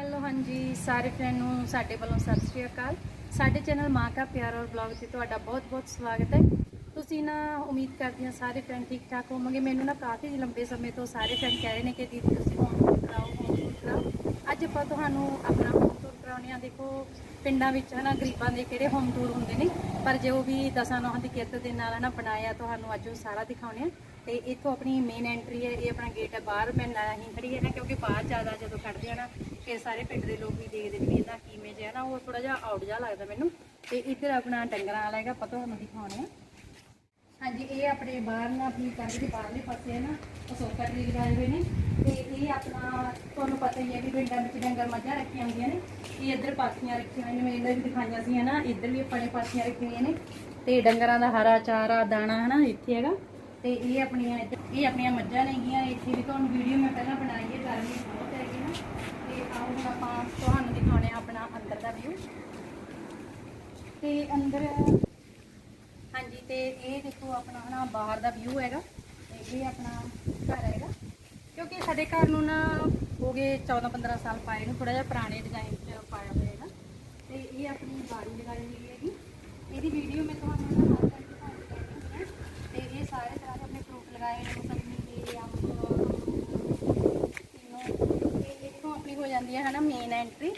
Hello, ਹਾਂਜੀ, ਸਾਰੇ friend ਨੂੰ ਸਾਡੇ ਵੱਲੋਂ ਸਤਿ ਸ਼੍ਰੀ ਅਕਾਲ। ਸਾਡੇ ਚੈਨਲ ਮਾਂ ਕਾ ਪਿਆਰ ਔਰ ਬਲੌਗ ਤੇ ਤੁਹਾਡਾ ਬਹੁਤ-ਬਹੁਤ ਸਵਾਗਤ ਹੈ। ਤੁਸੀਂ ਨਾ ਉਮੀਦ ਕਰਦੀ ਹਾਂ ਸਾਰੇ ਫਰੈਂਡ ਠੀਕ ਠਾਕ ਹੋਵੋਗੇ। ਮੈਨੂੰ ਨਾ ਕਾਫੀ ਲੰਬੇ ਸਮੇਂ ਤੋਂ ਸਾਰੇ ਫਰੈਂਡ ਕਹਿ ਰਹੇ ਨੇ ਕਿ ਦੀਦੀ ਤੁਸੀਂ ਹੋਮ ਟੂਰ ਕਰਾਓ ਹੋਮ ਟੂਰ ਕਰਾਓ। ਅੱਜ ਆਪਾਂ ਤੁਹਾਨੂੰ ਆਪਣਾ ਹੋਮ ਟੂਰ ਕਰਾਉਣੇ ਆ। ਦੇਖੋ, ਪਿੰਡਾਂ ਵਿੱਚ ਹਨਾ ਗਰੀਬਾਂ ਦੇ ਕਿਹੜੇ ਹੋਮ ਟੂਰ ਹੁੰਦੇ ਨੇ। ਪਰ ਜੋ ਵੀ ਦਸਾਂ ਨੌਹਾਂ ਦੀ ਕਿਰਤ ਦੇ ਨਾਲ ਹਨਾ ਬਣਾਇਆ, ਤੁਹਾਨੂੰ ਅੱਜ ਉਹ ਸਾਰਾ ਦਿਖਾਉਣੇ ਆ। ਤੇ ਇੱਥੋਂ ਆਪਣੀ ਮੇਨ ਐਂਟਰੀ ਹੈ, ਇਹ ਆਪਣਾ ਗੇਟ ਹੈ। ਬਾਹਰ ਮੈਂ ਨਹੀਂ ਖੜੀ ਹੈ ਨਾ ਕਿਉਂਕਿ ਬਾਹਰ ਜ਼ਿਆਦਾ ਜਦੋਂ ਖੜਦੇ ਆ ਨਾ, ਫਿਰ ਸਾਰੇ ਪਿੰਡ ਦੇ ਲੋਕ ਵੀ ਦੇਖਦੇ ਨੇ ਵੀ ਇਹਦਾ ਕਿਵੇਂ ਹੈ ਨਾ, ਉਹ ਥੋੜਾ ਜਿਹਾ ਆਊਟ ਜਿਹਾ ਲੱਗਦਾ ਮੈਨੂੰ। ਤੇ ਇੱਧਰ ਆਪਣਾ ਡੰਗਰਾਂ ਵਾਲਾ ਹੈਗਾ ਪਤਾ ਤੁਹਾਨੂੰ ਦਿਖਾਉਣੇ ਆ। ਹਾਂਜੀ, ਇਹ ਆਪਣੇ ਬਾਹਰ ਨਾ ਆਪਣੀ ਕੰਧ ਦੇ ਬਾਹਰਲੇ ਪਾਸੇ ਹੈ ਨਾ, ਅਸ਼ੋਕਾ ਟਰੀ ਲਗਾਏ ਹੋਏ ਨੇ। ਤੇ ਇਹ ਆਪਣਾ, ਤੁਹਾਨੂੰ ਪਤਾ ਹੀ ਹੈ ਵੀ ਪਿੰਡਾਂ ਵਿੱਚ ਡੰਗਰ ਮੱਝਾਂ ਰੱਖੀਆਂ ਹੁੰਦੀਆਂ ਨੇ। ਇਹ ਇੱਧਰ ਪਾਥੀਆਂ ਰੱਖੀਆਂ ਹੋਈਆਂ ਨੇ, ਮੈਂ ਇਹਨਾਂ ਵੀ ਦਿਖਾਈਆਂ ਸੀ ਹਨਾ, ਇੱਧਰ ਵੀ ਆਪਣੇ ਨੇ ਪਾਥੀਆਂ ਰੱਖੀਆਂ ਨੇ। ਤੇ ਡੰਗਰਾਂ ਦਾ ਹਰਾ ਚਾਰਾ, ਦਾਣਾ ਹੈ ਨਾ ਇੱਥੇ ਹੈਗਾ। ਤੇ ਇਹ ਆਪਣੀਆਂ ਇੱਧਰ ਇਹ ਆਪਣੀਆਂ ਮੱਝਾਂ ਨੇਗੀਆਂ ਇੱਥੇ ਵੀ ਤੁਹਾਨੂੰ ਵੀਡੀਓ ਮੈਂ ਪਹਿਲਾਂ ਬਣਾਈ ਹੈ। ਗਰਮੀ ਬਹੁਤ ਹੈਗੀ ਨਾ। ਤੇ ਆਓ ਹੁਣ ਆਪਾਂ ਤੁਹਾਨੂੰ ਦਿਖਾਉਣੇ ਆ ਆਪਣਾ ਅੰਦਰ ਦਾ ਵਿਊ ਤੇ ਅੰਦਰ ਹਾਂਜੀ, ਤੇ ਇਹ ਦੇਖੋ ਆਪਣਾ ਹਨਾ ਬਾਹਰ ਦਾ ਵਿਊ ਹੈਗਾ। ਤੇ ਇਹ ਆਪਣਾ ਘਰ ਹੈਗਾ। ਕਿਉਂਕਿ ਸਾਡੇ ਘਰ ਨੂੰ ਨਾ ਹੋ ਗਏ 14 15 ਸਾਲ ਪਾਏ ਨੂੰ। ਥੋੜਾ ਜਿਹਾ ਪੁਰਾਣੇ ਡਿਜ਼ਾਈਨ 'ਚ ਪਾਇਆ ਹੋਇਆ ਹੈਗਾ। ਤੇ ਇਹ ਆਪਣੀ ਬਾੜੀ ਲਗਾਈ ਹੋਈ ਹੈਗੀ। ਇਹਦੀ ਵੀਡੀਓ ਮੈਂ ਤੁਹਾਨੂੰ ਨਾ ਨਾਲ ਕਰਕੇ ਦਿਖਾਉਂਦੀ ਹਾਂ ਤੇ ਇਹ ਸਾਰੇ ਤਰ੍ਹਾਂ ਦੇ ਆਪਣੇ ਫਰੂਟ ਲਗਾਏ ਨੇ ਮੌਸਮੀ ਦੇ ਅੰਬ ਤਿੰਨੋਂ ਤੇ ਇੱਥੋਂ ਆਪਣੀ ਹੋ ਜਾਂਦੀ ਹੈ ਹਨਾ ਮੇਨ ਐਂਟਰੀ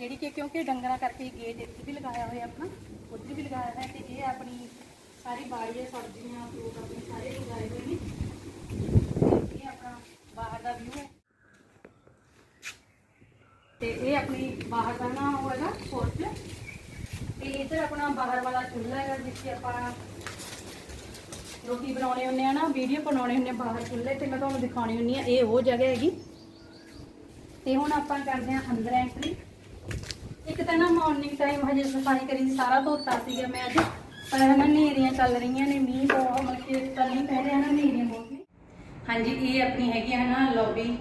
ਜਿਹੜੀ ਕਿ ਕਿਉਂਕਿ ਡੰਗਰਾਂ ਕਰਕੇ ਗੇਟ ਇੱਥੇ ਵੀ ਲਗਾਇਆ ਹੋਇਆ ਆਪਣਾ ਉੱਧਰ ਵੀ ਲਗਾਇਆ ਹੋਇਆ ਤੇ ਇਹ ਆਪਣੀ ਸਾਰੀ ਬਾੜੀ ਦੇ ਸਬਜ਼ੀਆਂ ਫਰੂਟ ਆਪਣੇ ਸਾਰੇ ਲਗਾਏ ਹੋਏ ਨੇ। ਤੇ ਇਹ ਆਪਣਾ ਬਾਹਰ ਦਾ ਵਿਊ ਹੈ। ਤੇ ਇਹ ਆਪਣੀ ਬਾਹਰ ਦਾ ਨਾ ਉਹ ਹੈਗਾ ਪੋਰਚ ਤੇ ਇੱਧਰ ਆਪਣਾ ਬਾਹਰ ਵਾਲਾ ਚੁੱਲ੍ਹਾ ਹੈਗਾ, ਜਿੱਥੇ ਆਪਾਂ ਰੋਟੀ ਬਣਾਉਣੇ ਹੁੰਦੇ ਆ ਨਾ ਵੀਡੀਓ ਬਣਾਉਣੇ ਹੁੰਦੇ ਆ ਬਾਹਰ ਚੁੱਲ੍ਹੇ ਤੇ, ਮੈਂ ਤੁਹਾਨੂੰ ਦਿਖਾਉਣੀ ਹੁੰਦੀ ਆ, ਇਹ ਉਹ ਜਗ੍ਹਾ ਹੈਗੀ। ਤੇ ਹੁਣ ਆਪਾਂ ਕਰਦੇ ਆ ਅੰਦਰ ਐਂਟਰੀ ਇੱਕ ਤਾਂ ਨਾ ਮਾਰਨਿੰਗ ਟਾਈਮ ਹਜੇ ਸਫ਼ਾਈ ਕਰੀ ਸੀ ਸਾਰਾ ਧੋਤਾ ਸੀਗਾ ਮੈਂ ਅੱਜ, ਪਰ ਹਨਾ ਨੇਰੀਆਂ ਚੱਲ ਰਹੀਆਂ ਨੇ, ਮੀਂਹ ਬਹੁਤ, ਮਤਲਬ ਕਿ ਤਾਂ ਨਹੀਂ ਪੈ ਰਿਹਾ ਨਾ ਨੇਰੀਆਂ ਬਹੁਤ ਨੇ। ਹਾਂਜੀ, ਇਹ ਆਪਣੀ ਹੈਗੀ ਹੈ ਨਾ ਲੌਬੀ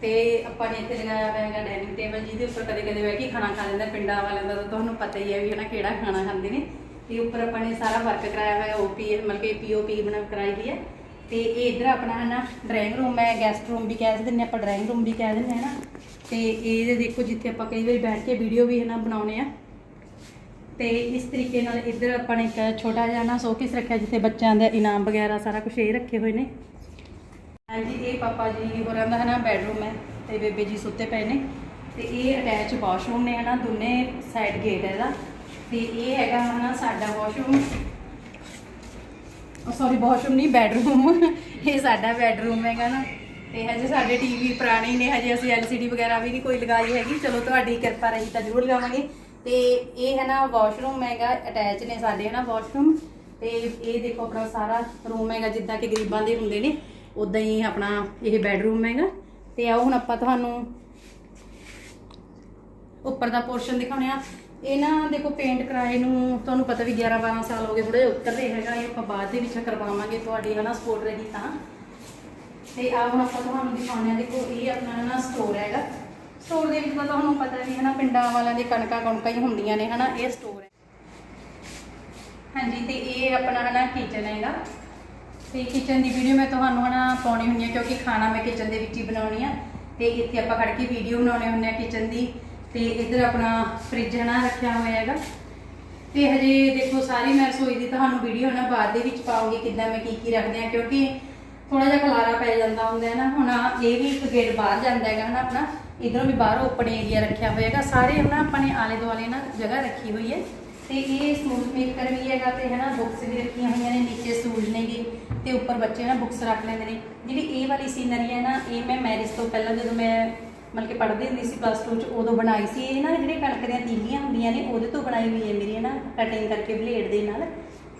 ਤੇ ਆਪਾਂ ਨੇ ਇੱਥੇ ਲਗਾਇਆ ਹੋਇਆ ਹੈਗਾ ਡਾਈਨਿੰਗ ਟੇਬਲ ਜਿਹਦੇ ਉੱਪਰ ਕਦੇ ਕਦੇ ਬਹਿ ਕੇ ਖਾਣਾ ਖਾ ਲੈਂਦਾ ਪਿੰਡਾਂ ਵਾਲਿਆਂ ਦਾ ਤਾਂ ਤੁਹਾਨੂੰ ਪਤਾ ਹੀ ਹੈ ਵੀ ਹਨਾ ਕਿਹੜਾ ਖਾਣਾ ਖਾਂਦੇ ਨੇ। ਤੇ ਉੱਪਰ ਆਪਾਂ ਨੇ ਸਾਰਾ ਵਰਕ ਕਰਾਇਆ ਹੋਇਆ ਓਪੀ ਮਤਲਬ ਕਿ ਪੀਓਪੀ ਬਣਾ ਕਰਾਈ ਦੀ ਹੈ। ਤੇ ਇਹ ਇਧਰ ਆਪਣਾ ਹਨਾ ਡਰਾਇੰਗ ਰੂਮ ਹੈ ਗੈਸਟ ਰੂਮ ਵੀ ਕਹਿ ਦਿੰਦੇ ਆਪਾਂ ਡਰਾਇੰਗ ਰੂਮ ਵੀ ਕਹਿ ਦਿੰਦੇ ਹਾਂ ਨਾ ਤੇ ਇਹ ਦੇਖੋ ਜਿੱਥੇ ਆਪਾਂ ਕਈ ਵਾਰੀ ਬੈਠ ਕੇ ਵੀਡੀਓ ਵੀ ਹਨਾ ਬਣਾਉਣੇ ਆ ਤੇ ਇਸ ਤਰੀਕੇ ਨਾਲ ਇੱਧਰ ਆਪਾਂ ਨੇ ਇੱਕ ਛੋਟਾ ਜਿਹਾ ਨਾ ਸ਼ੋਕੇਸ ਰੱਖਿਆ, ਜਿੱਥੇ ਬੱਚਿਆਂ ਦਾ ਇਨਾਮ ਵਗੈਰਾ ਸਾਰਾ ਕੁਝ ਇਹ ਰੱਖੇ ਹੋਏ ਨੇ। ਹਾਂਜੀ, ਇਹ ਪਾਪਾ ਜੀ ਹੋਰਾਂ ਦਾ ਹਨਾ ਬੈਡਰੂਮ ਹੈ ਤੇ ਬੇਬੇ ਜੀ ਸੁੱਤੇ ਪਏ ਨੇ। ਤੇ ਇਹ ਅਟੈਚ ਵਾਸ਼ਰੂਮ ਨੇ ਹਨਾ, ਦੋਨੇ ਸਾਈਡ ਗੇਟ ਹੈ ਇਹਦਾ। ਤੇ ਇਹ ਹੈਗਾ ਹਨਾ ਸਾਡਾ ਵਾਸ਼ਰੂਮ Oh, ਸੌਰੀ ਵਾਸ਼ਰੂਮ ਨਹੀਂ ਬੈਡਰੂਮ ਇਹ ਸਾਡਾ ਬੈਡਰੂਮ ਹੈਗਾ ਨਾ। ਤੇ ਹਜੇ ਸਾਡੇ ਟੀਵੀ ਪੁਰਾਣੇ ਨੇ, ਹਜੇ ਅਸੀਂ ਐਲਸੀਡੀ ਵਗੈਰਾ ਵੀ ਨਹੀਂ ਕੋਈ ਲਗਾਈ ਹੈਗੀ। ਚਲੋ, ਤੁਹਾਡੀ ਕਿਰਪਾ ਰਹੀ ਤਾਂ ਜ਼ਰੂਰ ਲਗਾਵਾਂਗੇ। ਤੇ ਇਹ ਹੈ ਨਾ ਵਾਸ਼ਰੂਮ ਹੈਗਾ ਅਟੈਚ ਨੇ ਸਾਡੇ, ਹੈ ਨਾ ਵਾਸ਼ਰੂਮ ਤੇ ਇਹ ਦੇਖੋ ਆਪਣਾ ਸਾਰਾ ਰੂਮ ਹੈਗਾ, ਜਿੱਦਾਂ ਕਿ ਗਰੀਬਾਂ ਦੇ ਹੁੰਦੇ ਨੇ ਉਦਾਂ ਹੀ ਆਪਣਾ ਇਹ ਬੈਡਰੂਮ ਹੈਗਾ। ਤੇ ਆਓ ਹੁਣ ਆਪਾਂ ਤੁਹਾਨੂੰ ਉੱਪਰ ਦਾ ਪੋਰਸ਼ਨ ਦਿਖਾਉਣੇ ਆ। ਇਹ ਨਾ ਦੇਖੋ ਪੇਂਟ ਕਰਾਏ ਨੂੰ ਤੁਹਾਨੂੰ ਪਤਾ ਵੀ 11 12 ਸਾਲ ਹੋ ਗਏ ਥੋੜੇ ਉੱਤਰ ਰਹੇ ਹੈਗਾ ਇਹ ਆਪਾਂ ਬਾਅਦ ਦੇ ਵਿੱਚ ਕਰਵਾਵਾਂਗੇ ਤੁਹਾਡੀ ਹਨਾ ਸਪੋਰਟ ਰਹੀ ਤਾਂ। ਤੇ ਆ ਹੁਣ ਆਪਾਂ ਤੁਹਾਨੂੰ ਦਿਖਾਉਂਦੇ ਆ ਦੇਖੋ ਇਹ ਆਪਣਾ ਨਾ ਸਟੋਰ ਹੈਗਾ। ਸਟੋਰ ਦੇ ਵਿੱਚ ਤਾਂ ਤੁਹਾਨੂੰ ਪਤਾ ਵੀ ਹਨਾ ਪਿੰਡਾਂ ਵਾਲਿਆਂ ਦੇ ਕਣਕਾਂ ਕਣਕਾਂ ਹੀ ਹੁੰਦੀਆਂ ਨੇ ਹਨਾ, ਇਹ ਸਟੋਰ ਹੈ। ਹਾਂਜੀ, ਤੇ ਇਹ ਆਪਣਾ ਹਨਾ ਕਿਚਨ ਹੈਗਾ। ਤੇ ਕਿਚਨ ਦੀ ਵੀਡੀਓ ਮੈਂ ਤੁਹਾਨੂੰ ਹਨਾ ਪਾਉਣੀ ਹੁੰਦੀ ਹੈ ਕਿਉਂਕਿ ਖਾਣਾ ਮੈਂ ਕਿਚਨ ਦੇ ਵਿੱਚ ਹੀ ਬਣਾਉਣੀ ਆ। ਤੇ ਇੱਥੇ ਆਪਾਂ ਖੜ ਕੇ ਵੀਡੀਓ ਬਣਾਉਣੇ ਹੁੰਦੇ ਆ ਕਿਚਨ ਦੀ। ਤੇ ਇੱਧਰ ਆਪਣਾ ਫ੍ਰਿਜ ਹਨਾ ਰੱਖਿਆ ਹੋਇਆ ਹੈਗਾ। ਤੇ ਹਜੇ ਦੇਖੋ, ਸਾਰੀ ਮੈਂ ਰਸੋਈ ਦੀ ਤੁਹਾਨੂੰ ਵੀਡੀਓ ਨਾ ਬਾਅਦ ਦੇ ਵਿੱਚ ਪਾਉਂਗੀ, ਕਿੱਦਾਂ ਮੈਂ ਕੀ ਕੀ ਰੱਖਦੇ ਆ ਕਿਉਂਕਿ ਥੋੜਾ ਜਿਹਾ ਖਲਾਰਾ ਪੈ ਜਾਂਦਾ ਹੁੰਦਾ ਹੈ ਨਾ। ਹੁਣ ਇਹ ਵੀ ਇੱਕ ਗੇਟ ਬਾਹਰ ਜਾਂਦਾ ਹੈਗਾ ਹਨਾ ਆਪਣਾ। ਇਧਰੋਂ ਵੀ ਬਾਹਰ ਓਪਨ ਏਰੀਆ ਰੱਖਿਆ ਹੋਇਆ ਹੈਗਾ। ਸਾਰੇ ਹਨਾ ਆਪਾਂ ਨੇ ਆਲੇ ਦੁਆਲੇ ਨਾ ਜਗ੍ਹਾ ਰੱਖੀ ਹੋਈ ਹੈ। ਤੇ ਇਹ ਸਮੂਥ ਮੇਕਰ ਵੀ ਹੈਗਾ ਤੇ ਹਨਾ ਬੁੱਕਸ ਵੀ ਰੱਖੀਆਂ ਹੋਈਆਂ ਨੇ, ਨੀਚੇ ਸਟੂਲ ਨੇਗੇ। ਤੇ ਉੱਪਰ ਬੱਚੇ ਨਾ ਬੁੱਕਸ ਰੱਖ ਲੈਂਦੇ ਨੇ। ਜਿਹੜੀ ਇਹ ਵਾਲੀ ਸੀਨਰੀ ਹੈ ਨਾ, ਇਹ ਮੈਂ ਮੈਰਿਜ ਤੋਂ ਪਹਿਲਾਂ ਜਦੋਂ ਮੈਂ ਮਤਲਬ ਕਿ ਪੜ੍ਹਦੀ ਹੁੰਦੀ ਸੀ ਪਲੱਸ 2 ਚ, ਉਦੋਂ ਬਣਾਈ ਸੀ ਇਹ ਨਾ, ਜਿਹੜੇ ਕਣਕ ਦੀਆਂ ਤੀਲੀਆਂ ਹੁੰਦੀਆਂ ਨੇ, ਉਹਦੇ ਤੋਂ ਬਣਾਈ ਹੋਈ ਹੈ ਮੇਰੀ ਨਾ ਕਟਿੰਗ ਕਰਕੇ ਬਲੇਡ ਦੇ ਨਾਲ।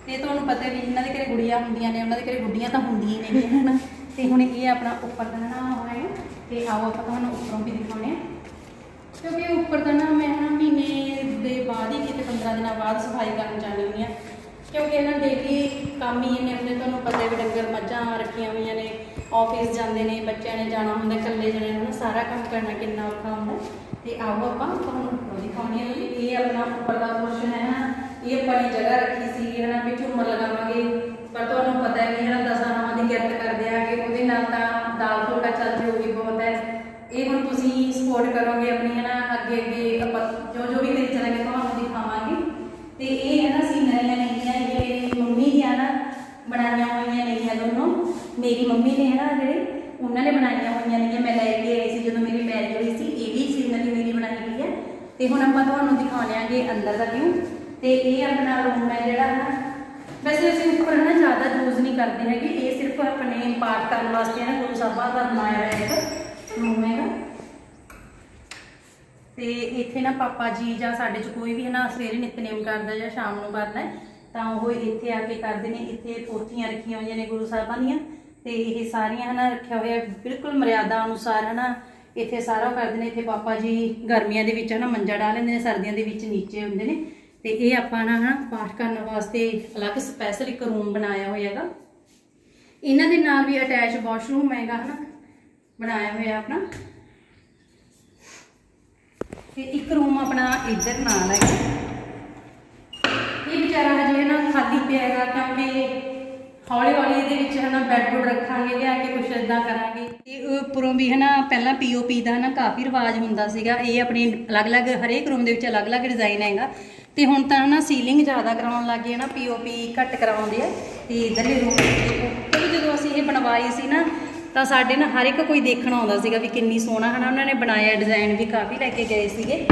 ਤੇ ਤੁਹਾਨੂੰ ਪਤਾ ਵੀ ਜਿਨ੍ਹਾਂ ਦੇ ਘਰੇ ਗੁੜੀਆਂ ਹੁੰਦੀਆਂ ਨੇ, ਉਹਨਾਂ ਦੇ ਘਰੇ ਗੁੱਡੀਆਂ ਤਾਂ ਹੁੰਦੀਆਂ ਹੀ ਨੇ ਹਨਾ? ਤੇ ਹੁਣ ਇਹ ਆਪਣਾ ਉੱਪਰ ਦਾ ਨਾ ਹੋਇਆ ਤੇ ਆਓ ਆਪਾਂ ਤੁਹਾਨੂੰ ਉੱਪਰੋਂ ਵੀ ਦਿਖਾਉਣੇ ਆ ਕਿਉਂਕਿ ਉੱਪਰ ਦਾ ਨਾ ਮੈਂ ਨਾ ਮਹੀਨੇ ਦੇ ਬਾਅਦ ਹੀ ਕਿਤੇ 15 ਦਿਨਾਂ ਬਾਅਦ ਸਫ਼ਾਈ ਕਰਨ ਜਾਂਦੀ ਹੁੰਦੀ ਆ ਕਿਉਂਕਿ ਇਹਨਾਂ ਡੇਲੀ ਕੰਮ ਹੀ ਇਹਨੇ ਆਪਣੇ ਤੁਹਾਨੂੰ ਪਤਾ ਹੈ ਵੀ ਮੱਝਾਂ ਰੱਖੀਆਂ ਹੋਈਆਂ ਨੇ ਆਫਿਸ ਜਾਂਦੇ ਨੇ, ਬੱਚਿਆਂ ਨੇ ਜਾਣਾ ਹੁੰਦਾ, ਇਕੱਲੇ ਜਣੇ ਨੂੰ ਸਾਰਾ ਕੰਮ ਕਰਨਾ ਕਿੰਨਾ ਔਖਾ ਹੁੰਦਾ। ਤੇ ਆਓ ਆਪਾਂ ਤੁਹਾਨੂੰ ਦਿਖਾਉਣੀ ਹੈ ਇਹ ਆਪਣਾ ਉੱਪਰਲਾ ਪੋਰਸ਼ਨ ਹੈ ਨਾ, ਇਹ ਆਪਣੀ ਜਗ੍ਹਾ ਰੱਖੀ ਸੀ ਹਨਾ ਵੀ ਝੂਮਰ ਲਗਾਵਾਂਗੇ। ਪਰ ਤੁਹਾਨੂੰ ਪਤਾ ਹੈ ਵੀ ਹਨਾ ਦਸਾਂ ਨਾਵਾਂ ਦੀ ਕਿਰਤ ਕਰਦੇ ਆਗੇ ਉਹਦੇ ਨਾਲ ਤਾਂ ਦਾਲ ਫੁਲਕਾ ਚੱਲ ਜਾਊਗੀ ਬਹੁਤ ਹੈ। ਇਹ ਹੁਣ ਤੁਸੀਂ ਸਪੋਰਟ ਕਰੋਗੇ ਆਪਣੀ ਹਨਾ ਅੱਗੇ ਅੱਗੇ ਆਪਾਂ ਜੋ ਜੋ ਵੀ ਤਰੀਕੇ ਨਾਲ ਤੁਹਾਨੂੰ ਦਿਖਾਵਾਂਗੇ, ਤੇ ਨੇ ਹਨਾ ਜਿਹੜੇ ਉਹਨਾਂ ਨੇ ਬਣਾਈਆਂ ਹੋਈਆਂ ਨੇ ਮੈਂ ਲੈ ਕੇ ਆਈ ਸੀ ਜਦੋਂ ਮੇਰੀ ਮੈਰਿਜ ਹੋਈ ਸੀ, ਇਹ ਵੀ ਸੀਨਰੀ ਦੀ ਮੇਰੀ ਬਣਾਈ ਹੋਈ ਹੈ ਤੇ ਹੁਣ ਆਪਾਂ ਤੁਹਾਨੂੰ ਦਿਖਾਉਣਾਂਗੇ ਅੰਦਰ ਦਾ ਵਿਊ ਤੇ ਇਹ ਆਪਣਾ ਰੂਮ ਹੈ ਜਿਹੜਾ ਨਾ ਵੈਸੇ ਅਸੀਂ ਉੱਪਰ ਨਾ ਜ਼ਿਆਦਾ ਯੂਜ਼ ਨਹੀਂ ਕਰਦੇ ਹੈਗੇ। ਇਹ ਸਿਰਫ ਆਪਣੇ ਪਾਠ ਕਰਨ ਵਾਸਤੇ ਨਾ ਗੁਰੂ ਸਾਹਿਬਾਂ ਦਾ ਬਣਾਇਆ ਹੋਇਆ ਇੱਕ ਰੂਮ ਹੈਗਾ। ਤੇ ਇੱਥੇ ਨਾ ਪਾਪਾ ਜੀ ਜਾਂ ਸਾਡੇ ਚ ਕੋਈ ਵੀ ਹਨਾ ਸਵੇਰੇ ਨਿਤਨੇਮ ਕਰਦਾ ਜਾਂ ਸ਼ਾਮ ਨੂੰ ਕਰਦਾ ਤਾਂ ਉਹ ਇੱਥੇ ਆ ਕੇ ਕਰਦੇ ਨੇ। ਇੱਥੇ ਪੋਥੀਆਂ ਰੱਖੀਆਂ ਹੋਈਆਂ ਨੇ ਗੁਰੂ ਸਾਹਿਬਾਂ ਦੀਆਂ। ਤੇ ਇਹ ਸਾਰੀਆਂ ਹਨਾ ਰੱਖਿਆ ਹੋਇਆ ਬਿਲਕੁਲ ਮਰਿਆਦਾ ਅਨੁਸਾਰ ਹਨਾ, ਇੱਥੇ ਸਾਰਾ ਕਰਦੇ ਨੇ, ਇੱਥੇ ਪਾਪਾ ਜੀ ਗਰਮੀਆਂ ਦੇ ਵਿੱਚ ਹਨਾ ਮੰਜਾ ਡਾ ਲੈਂਦੇ ਨੇ, ਸਰਦੀਆਂ ਦੇ ਵਿੱਚ ਨੀਚੇ ਹੁੰਦੇ ਨੇ, ਤੇ ਇਹ ਆਪਾਂ ਨਾ ਹਨਾ ਪਾਠ ਕਰਨ ਵਾਸਤੇ ਅਲੱਗ ਸਪੈਸ਼ਲ ਇੱਕ ਰੂਮ ਬਣਾਇਆ ਹੋਇਆ ਹੈਗਾ। ਇਹਨਾਂ ਦੇ ਨਾਲ ਵੀ ਅਟੈਚ ਵਾਸ਼ਰੂਮ ਹੈਗਾ ਹਨਾ, ਬਣਾਇਆ ਹੋਇਆ ਆਪਣਾ। ਤੇ ਇੱਕ ਰੂਮ ਆਪਣਾ ਇੱਧਰ ਨਾਲ ਹੈ। ਇਹ ਵਿਚਾਰਾ ਹਜੇ ਨਾ ਖਾਲੀ ਪਿਆ ਹੈਗਾ ਹੌਲੀ ਹੌਲੀ ਇਹਦੇ ਵਿੱਚ ਹਨਾ ਬੈੱਡ ਬੁੱਡ ਰੱਖਾਂਗੇ, ਲਿਆ ਕੇ ਕੁਛ ਇਦਾਂ ਕਰਾਂਗੇ। ਇਹ ਉੱਪਰੋਂ ਵੀ ਹਨਾ ਪਹਿਲਾਂ ਪੀਓਪੀ ਦਾ ਹਨਾ ਕਾਫੀ ਰਿਵਾਜ ਹੁੰਦਾ ਸੀਗਾ। ਇਹ ਆਪਣੇ ਅਲੱਗ-ਅਲੱਗ, ਹਰੇਕ ਰੂਮ ਦੇ ਵਿੱਚ ਅਲੱਗ-ਅਲੱਗ ਡਿਜ਼ਾਈਨ ਹੈਗਾ। ਤੇ ਹੁਣ ਤਾਂ ਹਨਾ ਸੀਲਿੰਗ ਜ਼ਿਆਦਾ ਕਰਾਉਣ ਲੱਗ ਲੱਗੇ ਨਾ ਪੀਓਪੀ ਘੱਟ ਕਰਾਉਂਦੇ ਆ। ਤੇ ਇਧਰਲੇ ਰੂਮ ਕਿਉਂਕਿ ਜਦੋਂ ਅਸੀਂ ਇਹ ਬਣਵਾਈ ਸੀ ਨਾ, ਤਾਂ ਸਾਡੇ ਨਾ ਹਰ ਇੱਕ ਕੋਈ ਦੇਖਣ ਆਉਂਦਾ ਸੀਗਾ ਵੀ ਕਿੰਨੀ ਸੋਹਣਾ ਹਨਾ ਉਹਨਾਂ ਨੇ ਬਣਾਇਆ ਡਿਜ਼ਾਈਨ ਵੀ ਕਾਫੀ ਲੈ ਕੇ ਗਏ ਸੀਗੇ।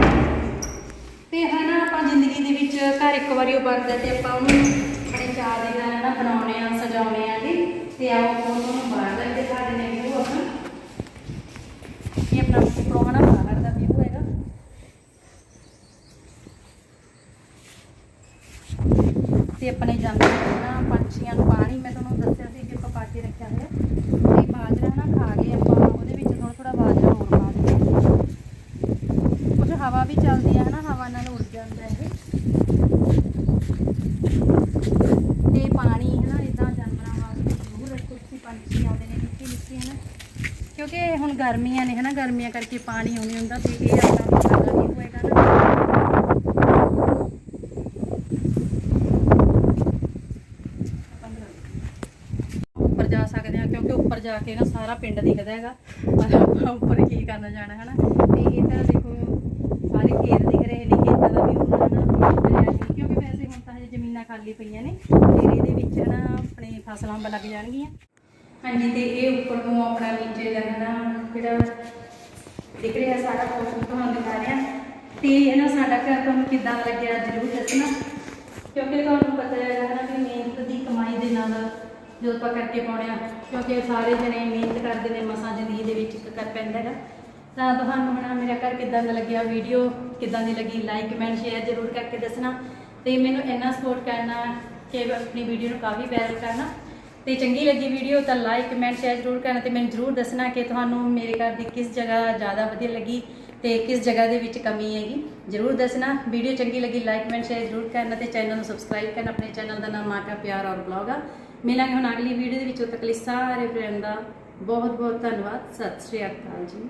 ਤੇ ਹਨਾ ਆਪਾਂ ਜ਼ਿੰਦਗੀ ਦੇ ਵਿੱਚ ਘਰ ਇੱਕ ਵਾਰੀ ਉਹ ਬਣਦਾ ਤੇ ਆਪਾਂ ਉਹਨੂੰ ਆਪਣੇ ਚਾਹ ਦੇ ਨਾਲ ਨਾ ਬਣਾਉਣੇ ਆ। ਸਜਾਉਣੇ ਆ ਜੀ, ਤੇ ਆਓ ਉਹਨੂੰ ਬਾਹਰ ਲੈ ਕੇ ਸਾਡੇ ਨੇ ਵੀ ਆਪਣਾ। ਇਹ ਆਪਣਾ ਉੱਪਰੋਂ ਹਨਾ ਬਾਹਰ ਦਾ ਵਿਊ ਹੈਗਾ। ਤੇ ਆਪਣੇ ਜਾਂਦੇ ਨਾ ਪੰਛੀਆਂ ਨੂੰ ਪਾਣੀ, ਮੈਂ ਤੁਹਾਨੂੰ ਦੱਸਿਆ ਸੀ ਕਿ ਆਪਾਂ ਪਾ ਰੱਖਿਆ ਹੋਇਆ। ਤੇ ਬਾਜਰਾ ਨਾ ਖਾ ਗਏ ਆਪਾਂ ਉਹਦੇ ਵਿੱਚ ਥੋੜਾ ਥੋੜਾ ਬਾਜਰਾ ਹੋਰ ਪਾ ਦਿੰਦੇ ਕੁਝ ਹਵਾ ਵੀ ਚੱਲਦੀ ਹੈ ਨਾ ਹਵਾ ਨਾਲ ਉੱਡ ਜਾਂਦਾ ਇਹ ਤੇ ਪਾਣੀ ਹੈ ਨਾ ਇਦਾਂ ਜਾਨਵਰਾਂ ਵਾਸਤੇ ਜ਼ਰੂਰ ਰੱਖੋ ਤੁਸੀਂ ਪੰਛੀ ਆਉਂਦੇ ਨੇ ਹੈ ਨਾ। ਕਿਉਂਕਿ ਹੁਣ ਗਰਮੀਆਂ ਨੇ ਹਨਾ, ਗਰਮੀਆਂ ਕਰਕੇ ਪਾਣੀ ਆਉਣੀ ਹੁੰਦਾ ਤੇ ਇਹ ਆਪਣਾ ਬਾਹਰ ਦਾ ਹੋਏਗਾ ਨਾ। ਉੱਪਰ ਜਾ ਸਕਦੇ ਹਾਂ, ਕਿਉਂਕਿ ਉੱਪਰ ਜਾ ਕੇ ਨਾ ਸਾਰਾ ਪਿੰਡ ਦਿਖਦਾ ਹੈਗਾ। ਪਰ ਆਪਾਂ ਉੱਪਰ ਕੀ ਕਰਨ ਜਾਣਾ ਹੈ ਨਾ ਇਹ ਤਾਂ ਦੇਖੋ, ਸਾਰੇ ਖੇਤ ਦਿਖ ਰਹੇ ਨੇ, ਖੇਤਾਂ ਦਾ ਵੀ ਉਹਨਾਂ ਨਾ ਕਿਉਂਕਿ ਵੈਸੇ ਹੁਣ ਤਾਂ ਹਜੇ ਜ਼ਮੀਨਾਂ ਖਾਲੀ ਪਈਆਂ ਨੇ ਫਿਰ ਇਹਦੇ ਵਿੱਚ ਨਾ ਆਪਣੇ ਫਸਲਾਂ ਲੱਗ ਜਾਣਗੀਆਂ। ਹਾਂਜੀ, ਤੇ ਇਹ ਉੱਪਰ ਨੂੰ ਆਪਣਾ ਨੀਚੇ ਦਾ ਹੈ ਜਿਹੜਾ ਦਿਖ ਰਿਹਾ ਸਾਰਾ ਪੋਰਸ਼ਨ ਤੁਹਾਨੂੰ ਦਿਖਾ ਰਿਹਾ। ਤੇ ਇਹ ਨਾ ਸਾਡਾ ਘਰ ਤੁਹਾਨੂੰ ਕਿੱਦਾਂ ਲੱਗਿਆ ਜ਼ਰੂਰ ਦੱਸਣਾ। ਕਿਉਂਕਿ ਤੁਹਾਨੂੰ ਪਤਾ ਹੈ ਨਾ ਕਿ ਮਿਹਨਤ ਦੀ ਕਮਾਈ ਦੇ ਨਾਲ ਜੋ ਆਪਾਂ ਕਰਕੇ ਪਾਉਣੇ ਆ, ਕਿਉਂਕਿ ਸਾਰੇ ਜਣੇ ਮਿਹਨਤ ਕਰਦੇ ਨੇ, ਮਸਾਂ ਜ਼ਿੰਦਗੀ ਦੇ ਵਿੱਚ ਇੱਕ ਕਰ ਪੈਂਦਾ ਹੈਗਾ। ਤਾਂ ਤੁਹਾਨੂੰ ਹਣਾ ਮੇਰਾ ਘਰ ਕਿੱਦਾਂ ਦਾ ਲੱਗਿਆ ਵੀਡੀਓ ਕਿੱਦਾਂ ਦੀ ਲੱਗੀ ਲਾਈਕ ਕਮੈਂਟ ਸ਼ੇਅਰ ਜ਼ਰੂਰ ਕਰਕੇ ਦੱਸਣਾ। ਤੇ ਮੈਨੂੰ ਇੰਨਾ ਸਪੋਰਟ ਕਰਨਾ, ਕਿ ਆਪਣੀ ਵੀਡੀਓ ਨੂੰ ਕਾਫੀ ਪਿਆਰ ਕਰਨਾ। ਤੇ ਚੰਗੀ ਲੱਗੀ ਵੀਡੀਓ ਤਾਂ ਲਾਈਕ ਕਮੈਂਟ ਸ਼ੇਅਰ ਜ਼ਰੂਰ ਕਰਨਾ ਤੇ ਮੈਨੂੰ ਜ਼ਰੂਰ ਦੱਸਣਾ ਕਿ ਤੁਹਾਨੂੰ ਮੇਰੇ ਘਰ ਦੀ ਕਿਸ ਜਗ੍ਹਾ ਜ਼ਿਆਦਾ ਵਧੀਆ ਲੱਗੀ ਤੇ ਕਿਸ ਜਗ੍ਹਾ ਦੇ ਵਿੱਚ ਕਮੀ ਹੈਗੀ। ਜ਼ਰੂਰ ਦੱਸਣਾ। ਵੀਡੀਓ ਚੰਗੀ ਲੱਗੀ ਲਾਈਕ ਕਮੈਂਟ ਸ਼ੇਅਰ ਜ਼ਰੂਰ ਕਰਨਾ ਤੇ ਚੈਨਲ ਨੂੰ ਸਬਸਕ੍ਰਾਈਬ ਕਰਨਾ। ਆਪਣੇ ਚੈਨਲ ਦਾ ਨਾਮ ਮਾਕਾ ਪਿਆਰ ਔਰ ਬਲੌਗ ਆ। ਮਿਲਾਂਗੇ ਹੁਣ ਅਗਲੀ ਵੀਡੀਓ ਦੇ ਵਿੱਚ। ਉਦੋਂ ਤੱਕ ਲਈ ਸਾਰੇ ਫਰੈਂਡ ਦਾ ਬਹੁਤ ਬਹੁਤ ਧੰਨਵਾਦ। ਸਤਿ ਸ਼੍ਰੀ ਅਕਾਲ ਜੀ।